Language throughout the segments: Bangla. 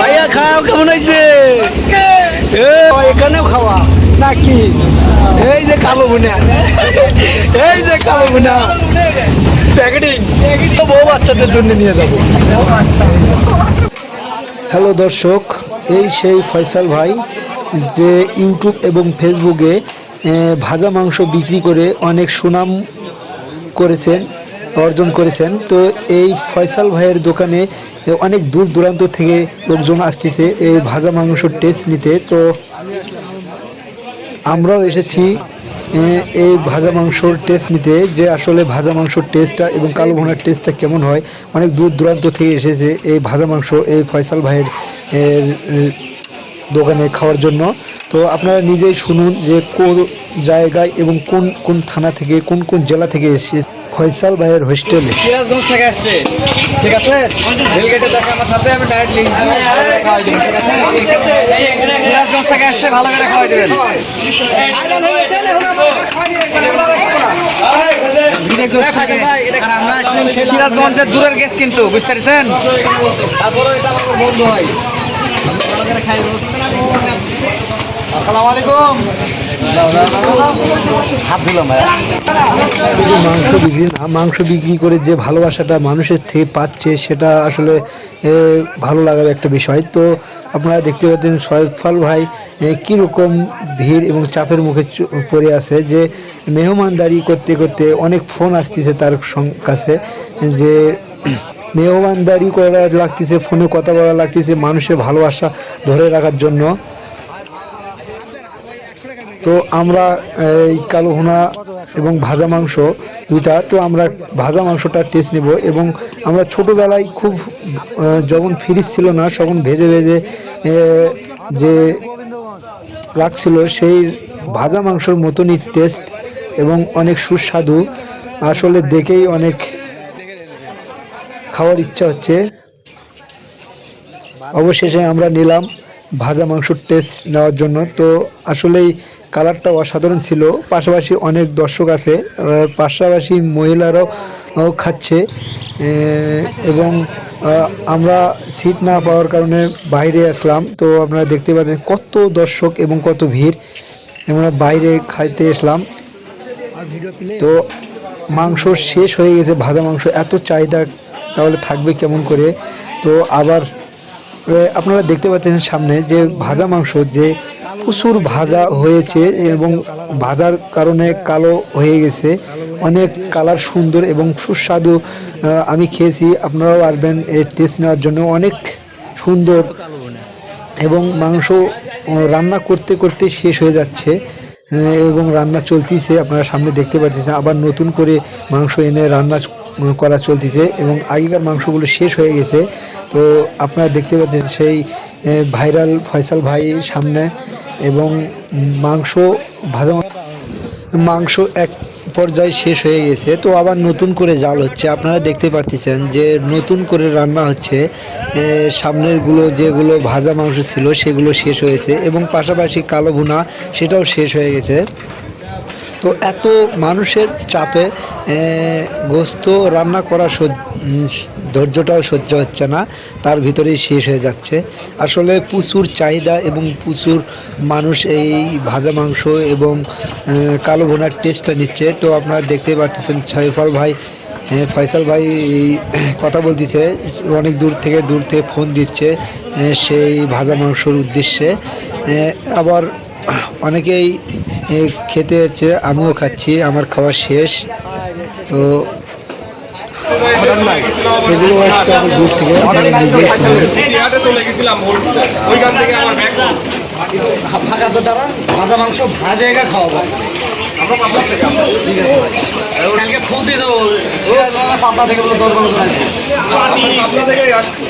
ভাইয়া, খাও, কেমন হয়েছে? এখানেও খাওয়া। নাকি? এই যে কালো বুনা এই যে কালো বুনা প্যাকেটিং। তো বউ বাচ্চাদের জন্য নিয়ে যাব। হ্যালো দর্শক, এই সেই ফয়সাল ভাই, যে ইউটিউব এবং ফেসবুকে ভাজা মাংস বিক্রি করে অনেক সুনাম করেছেন। অর্জন করেছেন। তো এই ফয়সাল ভাইয়ের দোকানে অনেক দূর দূরান্ত থেকে লোকজন আসতেছে এই ভাজা মাংসর টেস্ট নিতে। তো আমরাও এসেছি এই ভাজা মাংসর টেস্ট নিতে যে আসলে ভাজা মাংসর টেস্টটা এবং কালো ভোনার টেস্টটা কেমন হয়। অনেক দূর দূরান্ত থেকে এসেছে এই ভাজা মাংস এই ফয়সাল ভাইয়ের এর, দোকানে খাওয়ার জন্য। তো আপনারা নিজেই শুনুন যে কোন জায়গায় এবং কোন কোন থানা থেকে কোন কোন জেলা থেকে এসে ফয়সাল ভাইয়ের হোস্টেলে। সিরাজগঞ্জ থেকে আসছে। ঠিক আছে? রেলগেটে দেখা আমার সাথে আমি ডাইরেক্ট লিঙ্ক সিরাজগঞ্জ থেকে আসছে, ভালো করে খাওয়াই দেবেন। সিরাজগঞ্জের দূরের গেস্ট কিন্তু, বুঝতে পারছেন? তারপরে এটা আমার বন্ধু হয়। ভালো করে খাই। শুধু মাংস বিক্রি মাংস বিক্রি করে যে ভালোবাসাটা মানুষের থেকে পাচ্ছে, সেটা আসলে ভালো লাগার একটা বিষয়। তো আপনারা দেখতে পাচ্ছেন সয়ফাল ভাই কীরকম ভিড় এবং চাপের মুখে পড়ে আছে যে মেহমানদারি করতে করতে অনেক ফোন আসতেছে তার কাছে, যে মেহমানদারি করা লাগতেছে, ফোনে কথা বলা লাগতেছে মানুষের ভালোবাসা ধরে রাখার জন্য। তো আমরা এই কালো ভুনা এবং ভাজা মাংস দুইটা, তো আমরা ভাজা মাংসটা টেস্ট নেব এবং আমরা ছোটোবেলায় খুব যখন ফ্রিজ ছিল না, তখন ভেজে ভেজে যে রাখছিল সেই ভাজা মাংসর মতনই টেস্ট এবং অনেক সুস্বাদু। আসলে দেখেই অনেক খাওয়ার ইচ্ছা হচ্ছে। অবশেষে আমরা নিলাম ভাজা মাংসর টেস্ট নেওয়ার জন্য। তো আসলেই কালারটা অসাধারণ ছিল। পাশাপাশি অনেক দর্শক আছে পাশাপাশি মহিলারাও খাচ্ছে। এবং আমরা সিট না পাওয়ার কারণে বাইরে আসলাম। তো আপনারা দেখতে পাচ্ছেন কত দর্শক এবং কত ভিড়। আমরা বাইরে খাইতে আসলাম। তো মাংস শেষ হয়ে গেছে, ভাজা মাংস। এত চাহিদা তাহলে থাকবে কেমন করে? তো আবার আপনারা দেখতে পাচ্ছেন সামনে যে ভাজা মাংস যে প্রচুর ভাজা হয়েছে এবং ভাজার কারণে কালো হয়ে গেছে। অনেক কালার সুন্দর এবং সুস্বাদু আমি খেয়েছি। আপনারাও আসবেন এই টেস্ট নেওয়ার জন্য। অনেক সুন্দর এবং মাংস রান্না করতে করতে শেষ হয়ে যাচ্ছে এবং রান্না চলতিছে। আপনারা সামনে দেখতে পাচ্ছেন, আবার নতুন করে মাংস এনে রান্না করা চলতিছে এবং আগেকার মাংসগুলো শেষ হয়ে গেছে। তো আপনারা দেখতে পাচ্ছেন সেই ভাইরাল ফয়সাল ভাই সামনে এবং মাংস ভাজা মাংস এক পর্যায়ে শেষ হয়ে গেছে। তো আবার নতুন করে জাল হচ্ছে। আপনারা দেখতে পাচ্ছেন যে নতুন করে রান্না হচ্ছে। সামনেরগুলো যেগুলো ভাজা মাংস ছিল সেগুলো শেষ হয়েছে এবং পাশাপাশি কালো ভুনা, সেটাও শেষ হয়ে গেছে। তো এত মানুষের চাপে গোস্ত রান্না করা ধৈর্যটাও সহ্য হচ্ছে না, তার ভিতরেই শেষ হয়ে যাচ্ছে। আসলে প্রচুর চাহিদা এবং প্রচুর মানুষ এই ভাজা মাংস এবং কালো ভোনার টেস্টটা নিচ্ছে। তো আপনারা দেখতে পাচ্ছেন ছয়ফল ভাই ফয়সাল ভাই কথা বলতেছে, অনেক দূর থেকে দূর থেকে ফোন দিচ্ছে সেই ভাজা মাংসর উদ্দেশ্যে। আবার অনেকেই খেতে হচ্ছে আমিও খাচ্ছি আমার খাওয়া শেষ। তো এগুলো আসছে অনেক দূর থেকে নিজেই দাঁড়ান ভাজা মাংস ভাজা এগা খাওয়াবো থেকে কালকে ফোন দিয়ে দেবো পাবনা থেকে বলে দরকার করে আসব। পাবনা থেকেই আসছি।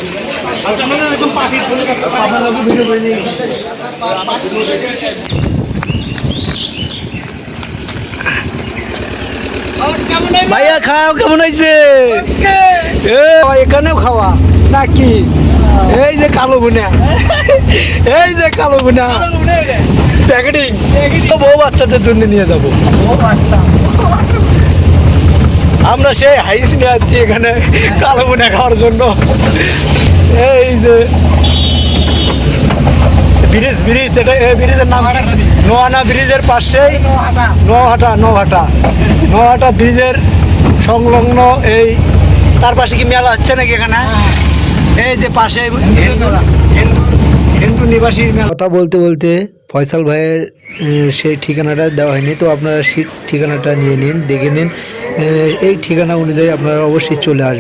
ভাইয়া খাও কেমন হয়েছে? এখানেও খাওয়া নাকি? এই যে কালো বুনা এই যে কালো বুনা প্যাকেটিং। তো বউ বাচ্চাদের জন্য নিয়ে যাব। আমরা সেই হাইস নিয়ে যাচ্ছি এখানে কালো বুনা খাওয়ার জন্য। এই যে ব্রিজ ব্রিজ এটা এই ব্রিজের নাম নোয়ানা ব্রিজের পাশেই নোহাটা নোহাটা নোহাটা ব্রিজের সংলগ্ন এই তার পাশে কি মেলা হচ্ছে নাকি এখানে? এই যে পাশে হিন্দু হিন্দু হিন্দু নিবাসীর মেলা। কথা বলতে বলতে ফয়সাল ভাইয়ের সেই ঠিকানাটা দেওয়া হয়নি তো আপনারা সেই ঠিকানাটা নিয়ে নিন দেখে নিন। এই ঠিকানা অনুযায়ী আপনারা অবশ্যই চলে আসবেন।